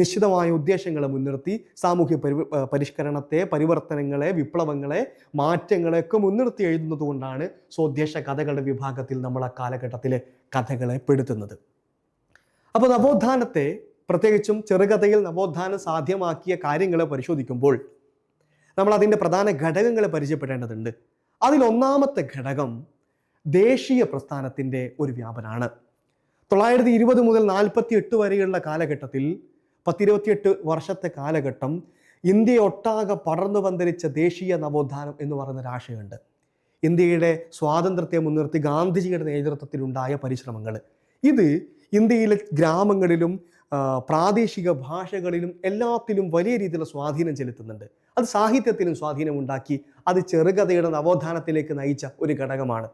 Speaker 1: നിശ്ചിതമായ ഉദ്ദേശങ്ങളെ മുൻനിർത്തി സാമൂഹ്യ പരി പരിഷ്കരണത്തെ പരിവർത്തനങ്ങളെ വിപ്ലവങ്ങളെ മാറ്റങ്ങളെ ഒക്കെ മുൻനിർത്തി എഴുതുന്നത് കൊണ്ടാണ് സ്വദേശ കഥകളുടെ വിഭാഗത്തിൽ നമ്മൾ ആ കാലഘട്ടത്തിലെ കഥകളെ പെടുത്തുന്നത്. അപ്പോൾ നവോത്ഥാനത്തെ പ്രത്യേകിച്ചും ചെറുകഥയിൽ നവോത്ഥാനം സാധ്യമാക്കിയ കാര്യങ്ങളെ പരിശോധിക്കുമ്പോൾ നമ്മൾ അതിന്റെ പ്രധാന ഘടകങ്ങളെ പരിചയപ്പെടേണ്ടതുണ്ട്. അതിലൊന്നാമത്തെ ഘടകം ദേശീയ പ്രസ്ഥാനത്തിന്റെ ഒരു വ്യാപനാണ്. തൊള്ളായിരത്തി ഇരുപത് മുതൽ നാൽപ്പത്തി എട്ട് വരെയുള്ള കാലഘട്ടത്തിൽ പത്തിരുപത്തിയെട്ട് വർഷത്തെ കാലഘട്ടം ഇന്ത്യ ഒട്ടാകെ പടർന്നു പന്തലിച്ച ദേശീയ നവോത്ഥാനം എന്ന് പറയുന്ന ഒരാശയമുണ്ട് ഇന്ത്യയുടെ സ്വാതന്ത്ര്യത്തെ മുൻനിർത്തി ഗാന്ധിജിയുടെ നേതൃത്വത്തിലുണ്ടായ പരിശ്രമങ്ങൾ. ഇത് ഇന്ത്യയിലെ ഗ്രാമങ്ങളിലും പ്രാദേശിക ഭാഷകളിലും എല്ലാത്തിലും വലിയ രീതിയിലുള്ള സ്വാധീനം ചെലുത്തുന്നുണ്ട്. അത് സാഹിത്യത്തിലും സ്വാധീനമുണ്ടാക്കി അത് ചെറുകഥയുടെ നവോത്ഥാനത്തിലേക്ക് നയിച്ച ഒരു ഘടകമാണ്.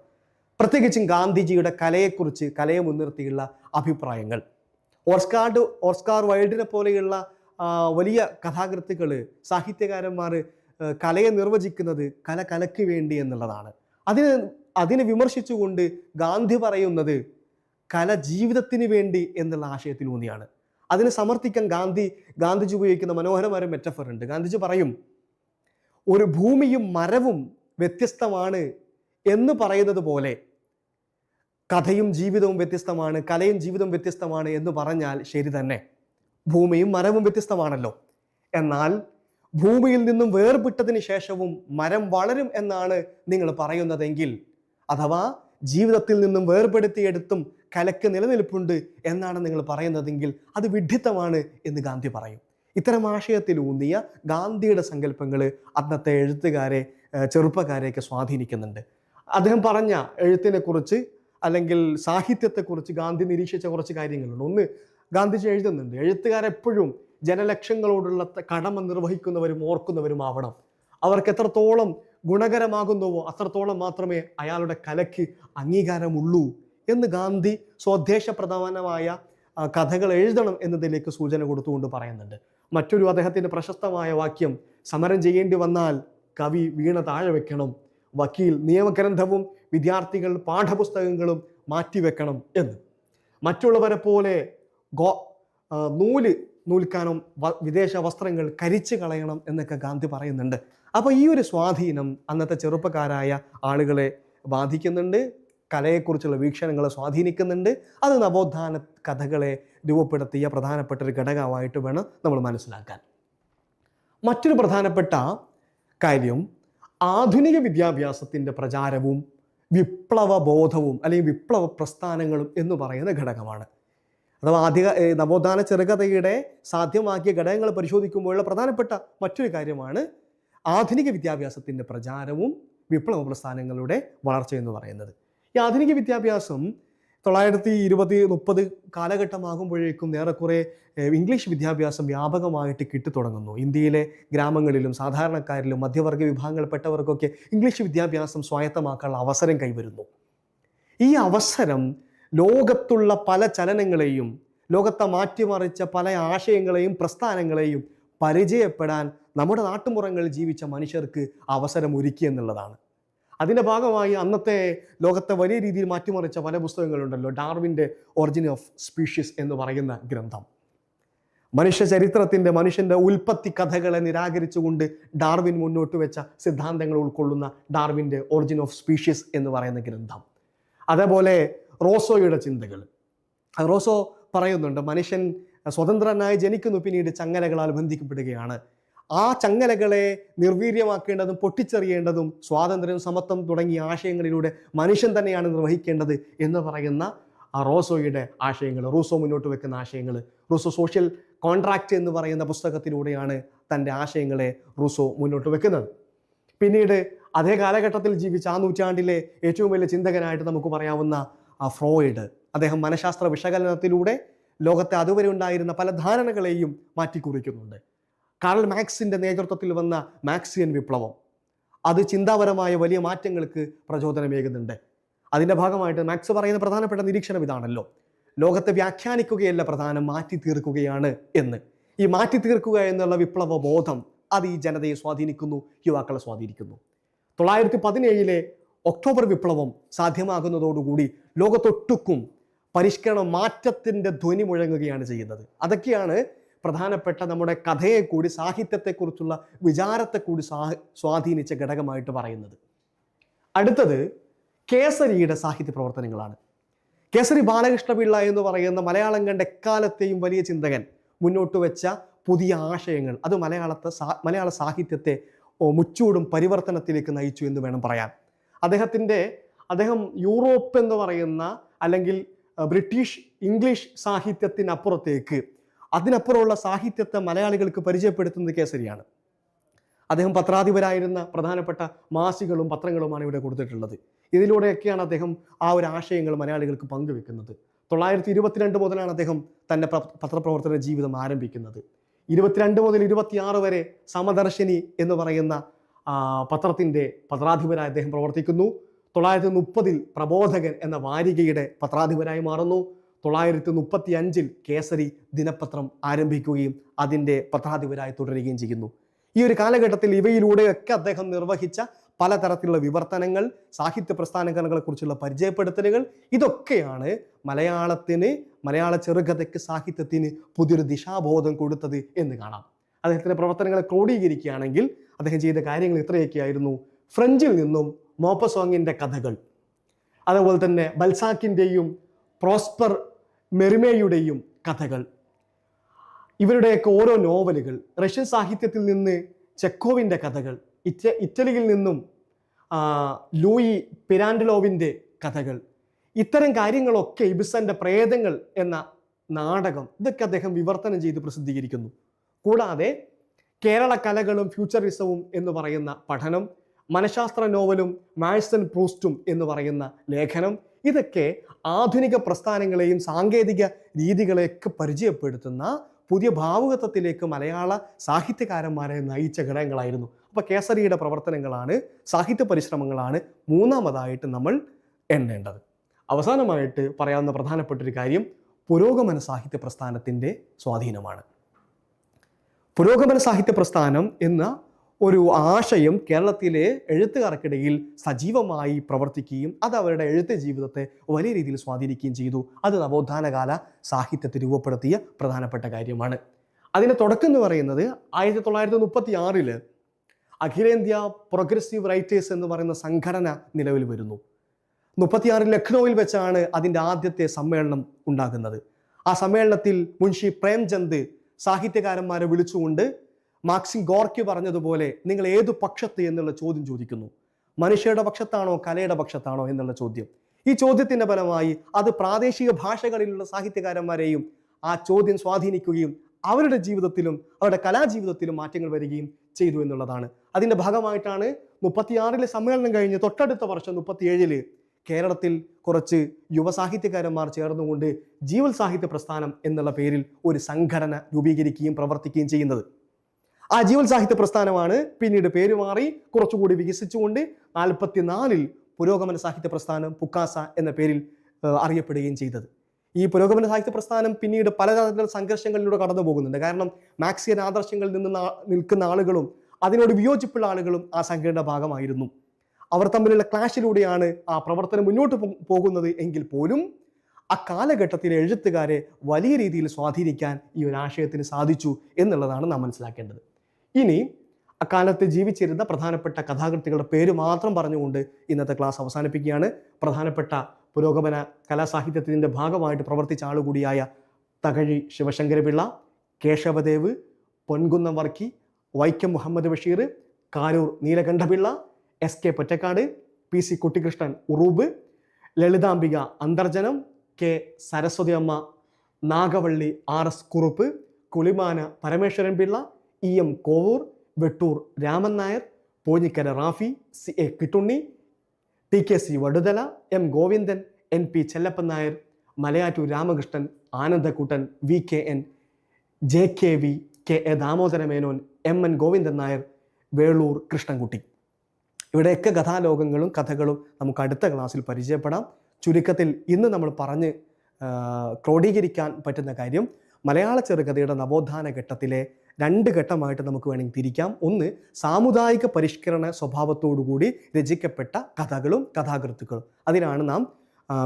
Speaker 1: പ്രത്യേകിച്ചും ഗാന്ധിജിയുടെ കലയെക്കുറിച്ച് കലയെ മുൻനിർത്തിയുള്ള അഭിപ്രായങ്ങൾ. ഓസ്കാർഡ് ഓസ്കാർ വൈൽഡിനെ പോലെയുള്ള വലിയ കഥാകൃത്തുക്കൾ സാഹിത്യകാരന്മാർ കലയെ നിർവചിക്കുന്നത് കല കലയ്ക്ക് വേണ്ടി എന്നുള്ളതാണ്. അതിന് അതിനെ വിമർശിച്ചുകൊണ്ട് ഗാന്ധി പറയുന്നത് കല ജീവിതത്തിന് വേണ്ടി എന്നുള്ള ആശയത്തിലൂന്നിയാണ്. അതിനെ സമർത്ഥിക്കാൻ ഗാന്ധി ഗാന്ധിജി ഉപയോഗിക്കുന്ന മനോഹരമായ മെറ്റഫർ ഉണ്ട്. ഗാന്ധിജി പറയും ഒരു ഭൂമിയും മരവും വ്യത്യസ്തമാണ് എന്ന് പറയുന്നത് പോലെ കഥയും ജീവിതവും വ്യത്യസ്തമാണ് കലയും ജീവിതവും വ്യത്യസ്തമാണ് എന്ന് പറഞ്ഞാൽ ശരി തന്നെ. ഭൂമിയും മരവും വ്യത്യസ്തമാണല്ലോ. എന്നാൽ ഭൂമിയിൽ നിന്നും വേർപെട്ടതിന് ശേഷവും മരം വളരും എന്നാണ് നിങ്ങൾ പറയുന്നതെങ്കിൽ അഥവാ ജീവിതത്തിൽ നിന്നും വേർപെടുത്തിയെടുത്തും കലക്ക് നിലനിൽപ്പുണ്ട് എന്നാണ് നിങ്ങൾ പറയുന്നതെങ്കിൽ അത് വിഡ്ഢിത്തമാണ് എന്ന് ഗാന്ധി പറയും. ഇത്തരം ആശയത്തിലൂന്നിയ ഗാന്ധിയുടെ സങ്കല്പങ്ങൾ അന്നത്തെ എഴുത്തുകാരെ ചെറുപ്പക്കാരെയൊക്കെ സ്വാധീനിക്കുന്നുണ്ട്. അദ്ദേഹം പറഞ്ഞ എഴുത്തിനെ കുറിച്ച് അല്ലെങ്കിൽ സാഹിത്യത്തെക്കുറിച്ച് ഗാന്ധി നിരീക്ഷിച്ച കുറച്ച് കാര്യങ്ങളുണ്ട്. ഒന്ന് ഗാന്ധിജി എഴുതുന്നുണ്ട്. എഴുത്തുകാരെപ്പോഴും ജനലക്ഷ്യങ്ങളോടുള്ള കടമ നിർവഹിക്കുന്നവരും ഓർക്കുന്നവരുമാവണം. അവർക്ക് എത്രത്തോളം ഗുണകരമാകുന്നുവോ അത്രത്തോളം മാത്രമേ അയാളുടെ കലയ്ക്ക് അംഗീകാരമുള്ളൂ എന്ന് ഗാന്ധി സ്വദേശപ്രധാനമായ കഥകൾ എഴുതണം എന്നതിലേക്ക് സൂചന കൊടുത്തുകൊണ്ട് പറയുന്നുണ്ട്. മറ്റൊരു അദ്ദേഹത്തിന്റെ പ്രശസ്തമായ വാക്യം സമരം ചെയ്യേണ്ടി വന്നാൽ കവി വീണ താഴെ വെക്കണം വക്കീൽ നിയമഗ്രന്ഥവും വിദ്യാർത്ഥികൾ പാഠപുസ്തകങ്ങളും മാറ്റിവെക്കണം എന്ന്. മറ്റുള്ളവരെ പോലെ ഗോ നൂൽ നൂൽക്കാനും വിദേശ വസ്ത്രങ്ങൾ കരിച്ചു കളയണം എന്നൊക്കെ ഗാന്ധി പറയുന്നുണ്ട്. അപ്പോൾ ഈ ഒരു സ്വാധീനം അന്നത്തെ ചെറുപ്പക്കാരായ ആളുകളെ ബാധിക്കുന്നുണ്ട് കലയെക്കുറിച്ചുള്ള വീക്ഷണങ്ങളെ സ്വാധീനിക്കുന്നുണ്ട് അത് നവോത്ഥാന കഥകളെ രൂപപ്പെടുത്തിയ പ്രധാനപ്പെട്ട ഒരു ഘടകമായിട്ട് വേണം നമ്മൾ മനസ്സിലാക്കാൻ. മറ്റൊരു പ്രധാനപ്പെട്ട കാര്യം ആധുനിക വിദ്യാഭ്യാസത്തിന്റെ പ്രചാരവും വിപ്ലവ ബോധവും അല്ലെങ്കിൽ വിപ്ലവ പ്രസ്ഥാനങ്ങളും എന്ന് പറയുന്ന ഘടകമാണ്. അഥവാ ആധിക നവോത്ഥാന ചെറുകഥയുടെ സാധ്യമാക്കിയ ഘടകങ്ങൾ പരിശോധിക്കുമ്പോഴുള്ള പ്രധാനപ്പെട്ട മറ്റൊരു കാര്യമാണ് ആധുനിക വിദ്യാഭ്യാസത്തിന്റെ പ്രചാരവും വിപ്ലവ പ്രസ്ഥാനങ്ങളുടെ വളർച്ച എന്ന് പറയുന്നത്. ഈ ആധുനിക വിദ്യാഭ്യാസം തൊള്ളായിരത്തി ഇരുപത് മുപ്പത് കാലഘട്ടമാകുമ്പോഴേക്കും ഏറെക്കുറെ ഇംഗ്ലീഷ് വിദ്യാഭ്യാസം വ്യാപകമായിട്ട് കിട്ടിത്തുടങ്ങുന്നു. ഇന്ത്യയിലെ ഗ്രാമങ്ങളിലും സാധാരണക്കാരിലും മധ്യവർഗ വിഭാഗങ്ങളിൽപ്പെട്ടവർക്കൊക്കെ ഇംഗ്ലീഷ് വിദ്യാഭ്യാസം സ്വായത്തമാക്കാനുള്ള അവസരം കൈവരുന്നു. ഈ അവസരം ലോകത്തുള്ള പല ചലനങ്ങളെയും ലോകത്തെ മാറ്റിമറിച്ച പല ആശയങ്ങളെയും പ്രസ്ഥാനങ്ങളെയും പരിചയപ്പെടാൻ നമ്മുടെ നാട്ടുമുറങ്ങളിൽ ജീവിച്ച മനുഷ്യർക്ക് അവസരം ഒരുക്കി എന്നുള്ളതാണ്. അതിന്റെ ഭാഗമായി അന്നത്തെ ലോകത്തെ വലിയ രീതിയിൽ മാറ്റിമറിച്ച പല പുസ്തകങ്ങളുണ്ടല്ലോ. ഡാർവിന്റെ ഒറിജിൻ ഓഫ് സ്പീഷ്യസ് എന്ന് പറയുന്ന ഗ്രന്ഥം. മനുഷ്യ ചരിത്രത്തിന്റെ മനുഷ്യന്റെ ഉൽപ്പത്തി കഥകളെ നിരാകരിച്ചുകൊണ്ട് ഡാർവിൻ മുന്നോട്ട് വെച്ച സിദ്ധാന്തങ്ങൾ ഉൾക്കൊള്ളുന്ന ഡാർവിന്റെ ഒറിജിൻ ഓഫ് സ്പീഷ്യസ് എന്ന് പറയുന്ന ഗ്രന്ഥം. അതേപോലെ റോസോയുടെ ചിന്തകൾ. റോസോ പറയുന്നുണ്ട് മനുഷ്യൻ സ്വതന്ത്രനായി ജനിക്കുന്നു പിന്നീട് ചങ്ങലകളാൽ ബന്ധിക്കപ്പെടുകയാണ്. ആ ചങ്ങലകളെ നിർവീര്യമാക്കേണ്ടതും പൊട്ടിച്ചെറിയേണ്ടതും സ്വാതന്ത്ര്യം സമത്വം തുടങ്ങിയ ആശയങ്ങളിലൂടെ മനുഷ്യൻ തന്നെയാണ് നിർവഹിക്കേണ്ടത് എന്ന് പറയുന്ന ആ റോസോയുടെ ആശയങ്ങൾ റൂസോ മുന്നോട്ട് വെക്കുന്ന ആശയങ്ങൾ. റൂസോ സോഷ്യൽ കോൺട്രാക്റ്റ് എന്ന് പറയുന്ന പുസ്തകത്തിലൂടെയാണ് തന്റെ ആശയങ്ങളെ റൂസോ മുന്നോട്ട് വെക്കുന്നത്. പിന്നീട് അതേ കാലഘട്ടത്തിൽ ജീവിച്ച ആ നൂറ്റാണ്ടിലെ ഏറ്റവും വലിയ ചിന്തകനായിട്ട് നമുക്ക് പറയാവുന്ന ആ ഫ്രോയിഡ്. അദ്ദേഹം മനഃശാസ്ത്ര വിശകലനത്തിലൂടെ ലോകത്തെ അതുവരെ ഉണ്ടായിരുന്ന പല ധാരണകളെയും മാറ്റിക്കുറിക്കുന്നുണ്ട്. കാർൾ മാക്സിന്റെ നേതൃത്വത്തിൽ വന്ന മാക്സിയൻ വിപ്ലവം. അത് ചിന്താപരമായ വലിയ മാറ്റങ്ങൾക്ക് പ്രചോദനമേകുന്നുണ്ട്. അതിന്റെ ഭാഗമായിട്ട് മാക്സ് പറയുന്ന പ്രധാനപ്പെട്ട നിരീക്ഷണം ഇതാണല്ലോ. ലോകത്തെ വ്യാഖ്യാനിക്കുകയല്ല പ്രധാനം മാറ്റി തീർക്കുകയാണ് എന്ന്. ഈ മാറ്റി തീർക്കുക എന്നുള്ള വിപ്ലവ ബോധം അത് ഈ ജനതയെ സ്വാധീനിക്കുന്നു യുവാക്കളെ സ്വാധീനിക്കുന്നു. തൊള്ളായിരത്തി പതിനേഴിലെ ഒക്ടോബർ വിപ്ലവം സാധ്യമാകുന്നതോടുകൂടി ലോകത്തൊട്ടുക്കും പരിഷ്കരണ മാറ്റത്തിന്റെ ധ്വനി മുഴങ്ങുകയാണ് ചെയ്യുന്നത്. അതൊക്കെയാണ് പ്രധാനപ്പെട്ട നമ്മുടെ കഥയെ കൂടി സാഹിത്യത്തെക്കുറിച്ചുള്ള വിചാരത്തെ കൂടി സ്വാ- സ്വാധീനിച്ച ഘടകമായിട്ട് പറയുന്നത്. അടുത്തത് കേസരിയുടെ സാഹിത്യ പ്രവർത്തനങ്ങളാണ്. കേസരി ബാലകൃഷ്ണപിള്ള എന്ന് പറയുന്ന മലയാളം കണ്ട എക്കാലത്തെയും വലിയ ചിന്തകൻ മുന്നോട്ട് വെച്ച പുതിയ ആശയങ്ങൾ അത് മലയാളത്തെ മലയാള സാഹിത്യത്തെ മുച്ചൂടും പരിവർത്തനത്തിലേക്ക് നയിച്ചു എന്ന് വേണം പറയാൻ. അദ്ദേഹത്തിന്റെ അദ്ദേഹം യൂറോപ്പ് എന്ന് പറയുന്ന അല്ലെങ്കിൽ ബ്രിട്ടീഷ് ഇംഗ്ലീഷ് സാഹിത്യത്തിനപ്പുറത്തേക്ക് അതിനപ്പുറമുള്ള സാഹിത്യത്തെ മലയാളികൾക്ക് പരിചയപ്പെടുത്തുന്നത് കേസരിയാണ്. അദ്ദേഹം പത്രാധിപരായിരുന്ന പ്രധാനപ്പെട്ട മാസികളും പത്രങ്ങളുമാണ് ഇവിടെ കൊടുത്തിട്ടുള്ളത്. ഇതിലൂടെയൊക്കെയാണ് അദ്ദേഹം ആ ഒരു ആശയങ്ങൾ മലയാളികൾക്ക് പങ്കുവെക്കുന്നത്. തൊള്ളായിരത്തി ഇരുപത്തിരണ്ട് മുതലാണ് അദ്ദേഹം തന്റെ പത്രപ്രവർത്തന ജീവിതം ആരംഭിക്കുന്നത്. ഇരുപത്തിരണ്ട് മുതൽ ഇരുപത്തിയാറ് വരെ സമദർശിനി എന്ന് പറയുന്ന പത്രത്തിന്റെ പത്രാധിപരായി അദ്ദേഹം പ്രവർത്തിക്കുന്നു. തൊള്ളായിരത്തി മുപ്പതിൽ പ്രബോധകൻ എന്ന വാരികയുടെ പത്രാധിപരായി മാറുന്നു. തൊള്ളായിരത്തി മുപ്പത്തി അഞ്ചിൽ കേസരി ദിനപത്രം ആരംഭിക്കുകയും അതിന്റെ പത്രാധിപരായി തുടരുകയും ചെയ്യുന്നു. ഈ ഒരു കാലഘട്ടത്തിൽ ഇവയിലൂടെയൊക്കെ അദ്ദേഹം നിർവഹിച്ച പലതരത്തിലുള്ള വിവർത്തനങ്ങൾ സാഹിത്യ പ്രസ്ഥാനങ്ങളെക്കുറിച്ചുള്ള പരിചയപ്പെടുത്തലുകൾ ഇതൊക്കെയാണ് മലയാളത്തിന് മലയാള ചെറുകഥയ്ക്ക് സാഹിത്യത്തിന് പുതിയൊരു ദിശാബോധം കൊടുത്തത് എന്ന് കാണാം. അദ്ദേഹത്തിന്റെ പ്രവർത്തനങ്ങളെ ക്രോഡീകരിക്കുകയാണെങ്കിൽ അദ്ദേഹം ചെയ്ത കാര്യങ്ങൾ ഇത്രയൊക്കെയായിരുന്നു. ഫ്രഞ്ചിൽ നിന്നും മോപ്പസോങ്ങിന്റെ കഥകൾ. അതേപോലെ തന്നെ ബൽസാക്കിന്റെയും പ്രോസ്പർ മെറിമേയുടെയും കഥകൾ. ഇവരുടെയൊക്കെ ഓരോ നോവലുകൾ റഷ്യൻ സാഹിത്യത്തിൽ നിന്ന് ചെക്കോവിന്റെ കഥകൾ ഇറ്റ ഇറ്റലിയിൽ നിന്നും ലൂയി പിരാൻഡലോവിന്റെ കഥകൾ. ഇത്തരം കാര്യങ്ങളൊക്കെ ഇബിസന്റെ പ്രേതങ്ങൾ എന്ന നാടകം ഇതൊക്കെ അദ്ദേഹം വിവർത്തനം ചെയ്ത് പ്രസിദ്ധീകരിക്കുന്നു. കൂടാതെ കേരള കലകളും ഫ്യൂച്ചറിസവും എന്ന് പറയുന്ന പഠനം മനഃശാസ്ത്ര നോവലും മാഴ്സൺ പ്രൂസ്റ്റും എന്ന് പറയുന്ന ലേഖനം ഇതൊക്കെ ആധുനിക പ്രസ്ഥാനങ്ങളെയും സാങ്കേതിക രീതികളെയൊക്കെ പരിചയപ്പെടുത്തുന്ന പുതിയ ഭാവുകത്വത്തിലേക്ക് മലയാള സാഹിത്യകാരന്മാരെ നയിച്ച ഘടകങ്ങളായിരുന്നു. അപ്പോൾ കേസരിയുടെ പ്രവർത്തനങ്ങളാണ് സാഹിത്യ പരിശ്രമങ്ങളാണ് മൂന്നാമതായിട്ട് നമ്മൾ എണ്ണേണ്ടത്. അവസാനമായിട്ട് പറയാവുന്ന പ്രധാനപ്പെട്ടൊരു കാര്യം പുരോഗമന സാഹിത്യ പ്രസ്ഥാനത്തിന്റെ സ്വാധീനമാണ്. പുരോഗമന സാഹിത്യ പ്രസ്ഥാനം എന്ന ഒരു ആശയം കേരളത്തിലെ എഴുത്തുകാർക്കിടയിൽ സജീവമായി പ്രവർത്തിക്കുകയും അത് അവരുടെ എഴുത്ത് ജീവിതത്തെ വലിയ രീതിയിൽ സ്വാധീനിക്കുകയും ചെയ്തു. അത് നവോത്ഥാനകാല സാഹിത്യത്തെ രൂപപ്പെടുത്തിയ പ്രധാനപ്പെട്ട കാര്യമാണ്. അതിന്റെ തുടക്കം എന്ന് പറയുന്നത് ആയിരത്തി തൊള്ളായിരത്തി മുപ്പത്തി ആറിൽ അഖിലേന്ത്യാ പ്രോഗ്രസീവ് റൈറ്റേഴ്സ് എന്ന് പറയുന്ന സംഘടന നിലവിൽ വരുന്നു. മുപ്പത്തിയാറിൽ ലക്നൌവിൽ വെച്ചാണ് അതിന്റെ ആദ്യത്തെ സമ്മേളനം ഉണ്ടാകുന്നത്. ആ സമ്മേളനത്തിൽ മുൻഷി പ്രേംചന്ദ് സാഹിത്യകാരന്മാരെ വിളിച്ചുകൊണ്ട് മാക്സിം ഗോർക്കി പറഞ്ഞതുപോലെ നിങ്ങൾ ഏതു പക്ഷത്ത് എന്നുള്ള ചോദ്യം ചോദിക്കുന്നു? മനുഷ്യരുടെ പക്ഷത്താണോ കലയുടെ പക്ഷത്താണോ എന്നുള്ള ചോദ്യം. ഈ ചോദ്യത്തിന്റെ ഫലമായി അത് പ്രാദേശിക ഭാഷകളിലുള്ള സാഹിത്യകാരന്മാരെയും ആ ചോദ്യം സ്വാധീനിക്കുകയും അവരുടെ ജീവിതത്തിലും അവരുടെ കലാജീവിതത്തിലും മാറ്റങ്ങൾ വരികയും ചെയ്തു എന്നുള്ളതാണ്. അതിന്റെ ഭാഗമായിട്ടാണ് മുപ്പത്തിയാറിലെ സമ്മേളനം കഴിഞ്ഞ് തൊട്ടടുത്ത വർഷം മുപ്പത്തിയേഴിൽ കേരളത്തിൽ കുറച്ച് യുവസാഹിത്യകാരന്മാർ ചേർന്നുകൊണ്ട് ജീവൽ സാഹിത്യ പ്രസ്ഥാനം എന്നുള്ള പേരിൽ ഒരു സംഘടന രൂപീകരിക്കുകയും പ്രവർത്തിക്കുകയും ചെയ്യുന്നത്. ആ ജീവൽ സാഹിത്യ പ്രസ്ഥാനമാണ്. പിന്നീട് പേര് മാറി കുറച്ചുകൂടി വികസിച്ചുകൊണ്ട് നാൽപ്പത്തിനാലിൽ പുരോഗമന സാഹിത്യ പ്രസ്ഥാനം പുക്കാസ എന്ന പേരിൽ അറിയപ്പെടുകയും ചെയ്തത്. ഈ പുരോഗമന സാഹിത്യ പ്രസ്ഥാനം പിന്നീട് പലതരത്തിലുള്ള സംഘർഷങ്ങളിലൂടെ കടന്നു പോകുന്നുണ്ട്. കാരണം മാക്സിയൻ ആദർശങ്ങളിൽ നിന്ന് നിൽക്കുന്ന ആളുകളും അതിനോട് വിയോജിപ്പുള്ള ആളുകളും ആ സംഘടനയുടെ ഭാഗമായിരുന്നു. അവർ തമ്മിലുള്ള ക്ലാഷിലൂടെയാണ് ആ പ്രവർത്തനം മുന്നോട്ട് പോകുന്നത് എങ്കിൽ പോലും ആ കാലഘട്ടത്തിലെ എഴുത്തുകാരെ വലിയ രീതിയിൽ സ്വാധീനിക്കാൻ ഈ ഒരു ആശയത്തിന് സാധിച്ചു എന്നുള്ളതാണ് നാം മനസ്സിലാക്കേണ്ടത്. ഇനി അക്കാലത്ത് ജീവിച്ചിരുന്ന പ്രധാനപ്പെട്ട കഥാകൃത്തികളുടെ പേര് മാത്രം പറഞ്ഞുകൊണ്ട് ഇന്നത്തെ ക്ലാസ് അവസാനിപ്പിക്കുകയാണ്. പ്രധാനപ്പെട്ട പുരോഗമന കലാസാഹിത്യത്തിന്റെ ഭാഗമായിട്ട് പ്രവർത്തിച്ച ആളുകൂടിയായ Thakazhi Sivasankarapillai Kesavadev Ponkunnam Varkey Vaikom Muhammad Basheer Karoor Neelakantapillai S K Pottekkatt P C Kuttikrishnan Uroob Lalithambika Antharjanam K Saraswathi Amma Nagavalli R S Kurup Kulimana Parameswaran Pillai E M Kovoor Vettoor Raman Nair Ponjikkara Rafi C A Kittunni T K C Vaduthala M Govindan N P Chellappan Nair Malayattoor Ramakrishnan Anandakuttan V K N J K V K A Damodara Menon M N Govindan Nair Veloor Krishnankutty. ഇവിടെയൊക്കെ കഥാലോകങ്ങളും കഥകളും നമുക്ക് അടുത്ത ക്ലാസ്സിൽ പരിചയപ്പെടാം. ചുരുക്കത്തിൽ ഇന്ന് നമ്മൾ പറഞ്ഞ് ക്രോഡീകരിക്കാൻ പറ്റുന്ന കാര്യം മലയാള ചെറുകഥയുടെ നവോത്ഥാന ഘട്ടത്തിലെ രണ്ട് ഘട്ടമായിട്ട് നമുക്ക് വേണമെങ്കിൽ തിരിക്കാം. ഒന്ന് സാമുദായിക പരിഷ്കരണ സ്വഭാവത്തോടുകൂടി രചിക്കപ്പെട്ട കഥകളും കഥാകൃത്തുക്കളും. അതിനാണ് നാം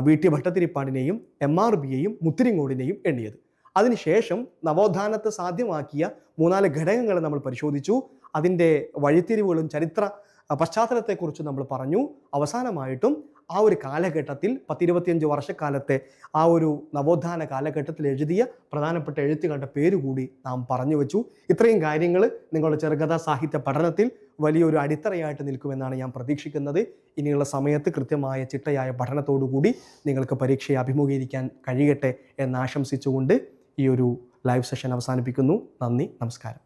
Speaker 1: വി. ടി. ഭട്ടതിരിപ്പാടിനെയും എം ആർ ബിയെയും മുത്തിരിങ്ങോടിനെയും എണ്ണിയത്. അതിനുശേഷം നവോത്ഥാനത്തെ സാധ്യമാക്കിയ മൂന്നാൽ ഘടകങ്ങൾ നമ്മൾ പരിശോധിച്ചു. അതിന്റെ വഴിത്തിരിവുകളും ചരിത്ര പശ്ചാത്തലത്തെക്കുറിച്ച് നമ്മൾ പറഞ്ഞു. അവസാനമായിട്ടും ആ ഒരു കാലഘട്ടത്തിൽ പത്തിരുപത്തിയഞ്ച് വർഷക്കാലത്തെ ആ ഒരു നവോത്ഥാന കാലഘട്ടത്തിൽ എഴുതിയ പ്രധാനപ്പെട്ട എഴുത്തുകളുടെ പേര് കൂടി നാം പറഞ്ഞു വെച്ചു. ഇത്രയും കാര്യങ്ങൾ നിങ്ങളുടെ ചെറുകഥാ സാഹിത്യ പഠനത്തിൽ വലിയൊരു അടിത്തറയായിട്ട് നിൽക്കുമെന്നാണ് ഞാൻ പ്രതീക്ഷിക്കുന്നത്. ഇനിയുള്ള സമയത്ത് കൃത്യമായ ചിട്ടയായ പഠനത്തോടുകൂടി നിങ്ങൾക്ക് പരീക്ഷയെ അഭിമുഖീകരിക്കാൻ കഴിയട്ടെ എന്നാശംസിച്ചുകൊണ്ട് ഈ ഒരു ലൈവ് സെഷൻ അവസാനിപ്പിക്കുന്നു. നന്ദി നമസ്കാരം.